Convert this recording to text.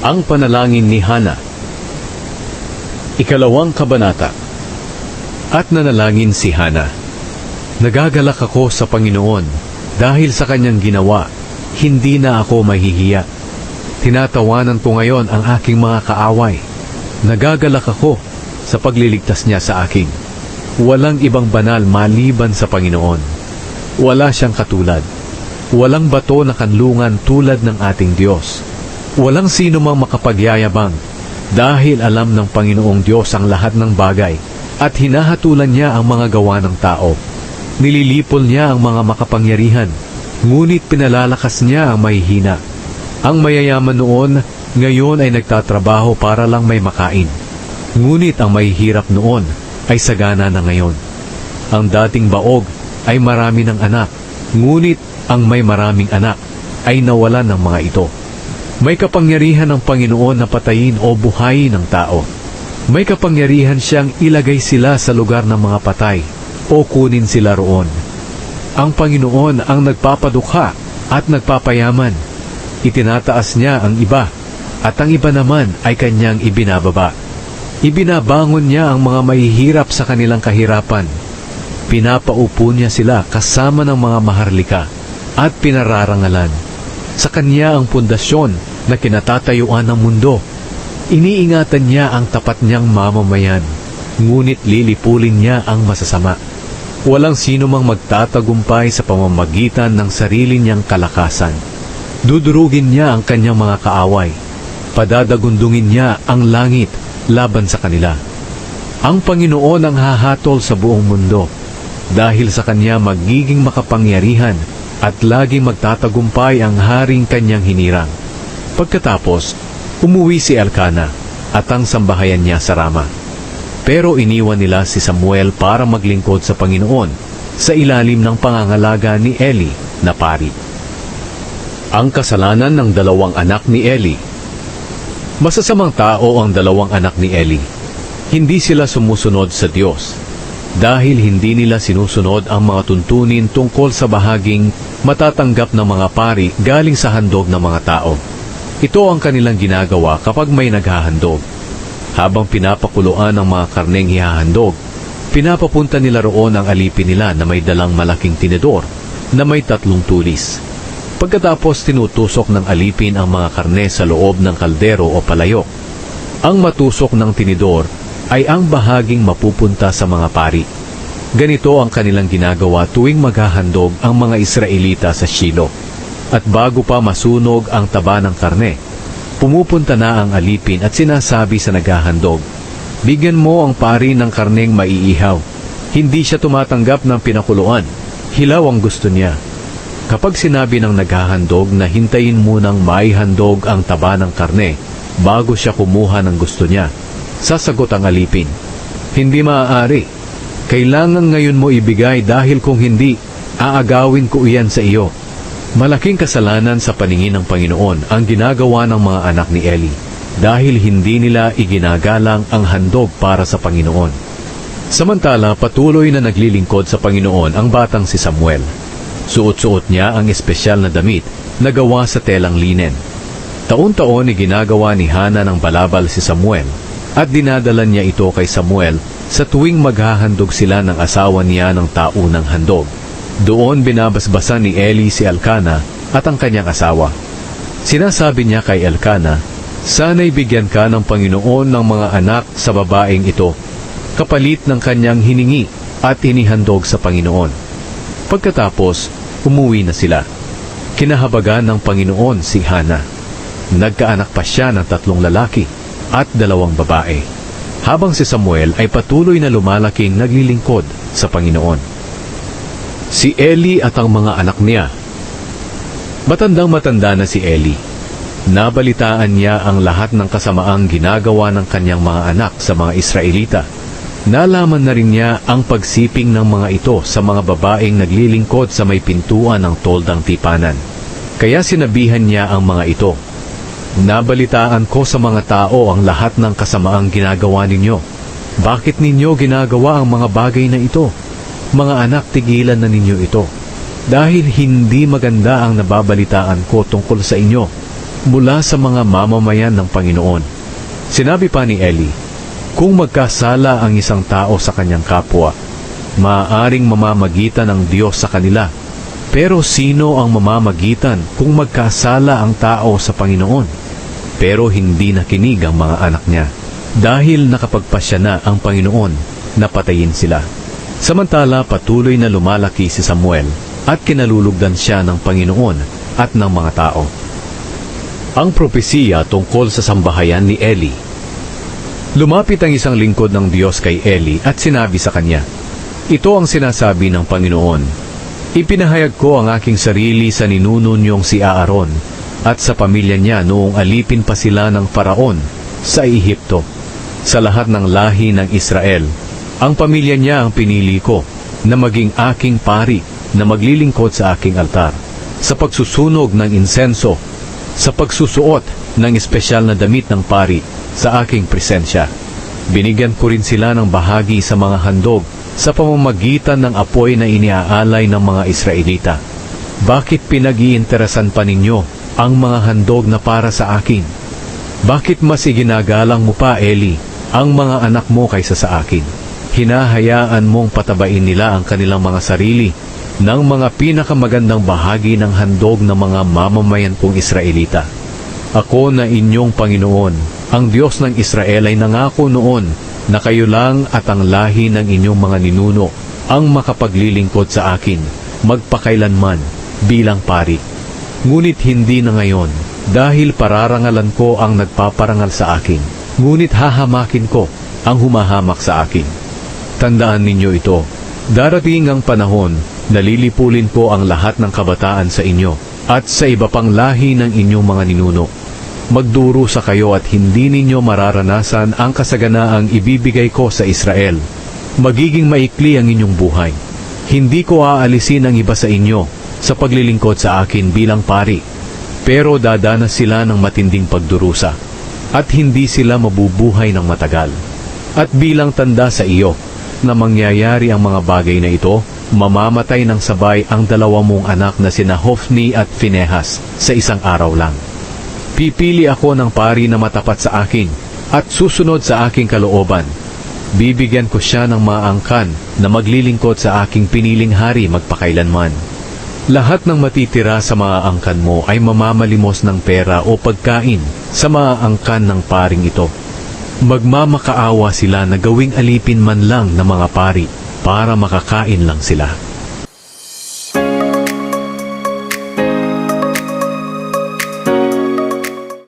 Ang panalangin ni Hana Ikalawang kabanata At nanalangin si Hana Nagagalak ako sa Panginoon dahil sa kanyang ginawa, hindi na ako mahihiya. Tinatawanan ko ngayon ang aking mga kaaway. Nagagalak ako sa pagliligtas niya sa akin. Walang ibang banal maliban sa Panginoon. Wala siyang katulad. Walang bato na kanlungan tulad ng ating Diyos. Walang sino mang makapagyayabang dahil alam ng Panginoong Diyos ang lahat ng bagay at hinahatulan niya ang mga gawa ng tao. Nililipol niya ang mga makapangyarihan, ngunit pinalalakas niya ang mahihina. Ang mayayaman noon, ngayon ay nagtatrabaho para lang may makain. Ngunit ang mahihirap noon ay sagana na ngayon. Ang dating baog ay marami ng anak, ngunit ang may maraming anak ay nawalan ng mga ito. May kapangyarihan ng Panginoon na patayin o buhayin ng tao. May kapangyarihan siyang ilagay sila sa lugar ng mga patay o kunin sila roon. Ang Panginoon ang nagpapadukha at nagpapayaman. Itinataas niya ang iba at ang iba naman ay kanyang ibinababa. Ibinabangon niya ang mga mahihirap sa kanilang kahirapan. Pinapaupo niya sila kasama ng mga maharlika at pinararangalan. Sa kanya ang pundasyon na kinatatayuan ng mundo. Iniingatan niya ang tapat niyang mamamayan, ngunit lilipulin niya ang masasama. Walang sino mang magtatagumpay sa pamamagitan ng sarili niyang kalakasan. Dudurugin niya ang kanyang mga kaaway. Padadagundungin niya ang langit laban sa kanila. Ang Panginoon ang hahatol sa buong mundo. Dahil sa kanya magiging makapangyarihan at laging magtatagumpay ang haring kanyang hinirang. Pagkatapos, umuwi si Elkana at ang sambahayan niya sa Rama. Pero iniwan nila si Samuel para maglingkod sa Panginoon sa ilalim ng pangangalaga ni Eli na pari. Ang kasalanan ng dalawang anak ni Eli Masasamang tao ang dalawang anak ni Eli. Hindi sila sumusunod sa Diyos dahil hindi nila sinusunod ang mga tuntunin tungkol sa bahaging matatanggap ng mga pari galing sa handog ng mga tao. Ito ang kanilang ginagawa kapag may naghahandog. Habang pinapakuluan ang mga karneng hihahandog, pinapapunta nila roon ang alipin nila na may dalang malaking tinidor na may tatlong tulis. Pagkatapos tinutusok ng alipin ang mga karne sa loob ng kaldero o palayok. Ang matusok ng tinidor ay ang bahaging mapupunta sa mga pari. Ganito ang kanilang ginagawa tuwing maghahandog ang mga Israelita sa Shilo. At bago pa masunog ang taba ng karne, pumupunta na ang alipin at sinasabi sa naghahandog, Bigyan mo ang pari ng karneng maiihaw. Hindi siya tumatanggap ng pinakuluan. Hilaw ang gusto niya. Kapag sinabi ng naghahandog na hintayin munang maihandog ang taba ng karne bago siya kumuha ng gusto niya, sasagot ang alipin, Hindi maaari. Kailangan ngayon mo ibigay dahil kung hindi, aagawin ko iyan sa iyo. Malaking kasalanan sa paningin ng Panginoon ang ginagawa ng mga anak ni Eli dahil hindi nila iginagalang ang handog para sa Panginoon. Samantala, patuloy na naglilingkod sa Panginoon ang batang si Samuel. Suot-suot niya ang espesyal na damit na gawa sa telang linen. Taon-taon ni ginagawa ni Hana ng balabal si Samuel at dinadala niya ito kay Samuel sa tuwing maghahandog sila ng asawa niya ng taunang handog. Doon binabasbasan ni Eli si Elkana at ang kanyang asawa. Sinasabi niya kay Elkana, Sana'y bigyan ka ng Panginoon ng mga anak sa babaeng ito, kapalit ng kanyang hiningi at inihandog sa Panginoon. Pagkatapos, umuwi na sila. Kinahabagan ng Panginoon si Hana. Nagkaanak pa siya ng tatlong lalaki at dalawang babae. Habang si Samuel ay patuloy na lumalaking naglilingkod sa Panginoon. Si Eli at ang mga anak niya. Matandang matanda na si Eli. Nabalitaan niya ang lahat ng kasamaang ginagawa ng kanyang mga anak sa mga Israelita. Nalaman na rin niya ang pagsiping ng mga ito sa mga babaeng naglilingkod sa may pintuan ng toldang tipanan. Kaya sinabihan niya ang mga ito, Nabalitaan ko sa mga tao ang lahat ng kasamaang ginagawa ninyo. Bakit ninyo ginagawa ang mga bagay na ito? Mga anak, tigilan na ninyo ito. Dahil hindi maganda ang nababalitaan ko tungkol sa inyo. mula sa mga mamamayan ng Panginoon. Sinabi pa ni Eli, kung magkasala ang isang tao sa kanyang kapwa, maaaring mamamagitan ng Diyos sa kanila. Pero sino ang mamamagitan kung magkasala ang tao sa Panginoon? Pero hindi nakinig ang mga anak niya. Dahil nakapagpasya na ang Panginoon, napatayin sila. Samantala patuloy na lumalaki si Samuel at kinalulugdan siya ng Panginoon at ng mga tao. Ang propesiya tungkol sa sambahayan ni Eli Lumapit ang isang lingkod ng Diyos kay Eli at sinabi sa kanya, Ito ang sinasabi ng Panginoon, Ipinahayag ko ang aking sarili sa ninuno niyong si Aaron at sa pamilya niya noong alipin pa sila ng Faraon sa Ehipto. Sa lahat ng lahi ng Israel, ang pamilya niya ang pinili ko na maging aking pari na maglilingkod sa aking altar, sa pagsusunog ng insenso, sa pagsusuot ng espesyal na damit ng pari sa aking presensya. Binigyan ko rin sila ng bahagi sa mga handog sa pamamagitan ng apoy na iniaalay ng mga Israelita. Bakit pinag-iinteresan pa ninyo ang mga handog na para sa akin? Bakit mas iginagalang mo pa, Eli, ang mga anak mo kaysa sa akin? Hinahayaan mong patabain nila ang kanilang mga sarili ng mga pinakamagandang bahagi ng handog ng mga mamamayan kong Israelita. Ako na inyong Panginoon, ang Diyos ng Israel ay nangako noon na kayo lang at ang lahi ng inyong mga ninuno ang makapaglilingkod sa akin, magpakailanman, bilang pari. Ngunit hindi na ngayon, dahil pararangalan ko ang nagpaparangal sa akin, ngunit hahamakin ko ang humahamak sa akin. Tandaan ninyo ito, darating ang panahon na lilipulin ko ang lahat ng kabataan sa inyo at sa iba pang lahi ng inyong mga ninuno magdurusa kayo at hindi ninyo mararanasan ang kasaganaang ibibigay ko sa Israel. Magiging maikli ang inyong buhay. Hindi ko aalisin ang iba sa inyo sa paglilingkod sa akin bilang pari, pero dadanas sila ng matinding pagdurusa at hindi sila mabubuhay ng matagal. At bilang tanda sa iyo na mangyayari ang mga bagay na ito, mamamatay ng sabay ang dalawa mong anak na sina Hofni at Finehas sa isang araw lang. Pipili ako ng pari na matapat sa akin at susunod sa aking kalooban. Bibigyan ko siya ng mga angkan na maglilingkod sa aking piniling hari magpakailanman. Lahat ng matitira sa mga angkan mo ay mamamalimos ng pera o pagkain sa mga angkan ng paring ito. Magmamakaawa sila na gawing alipin man lang ng mga pari para makakain lang sila.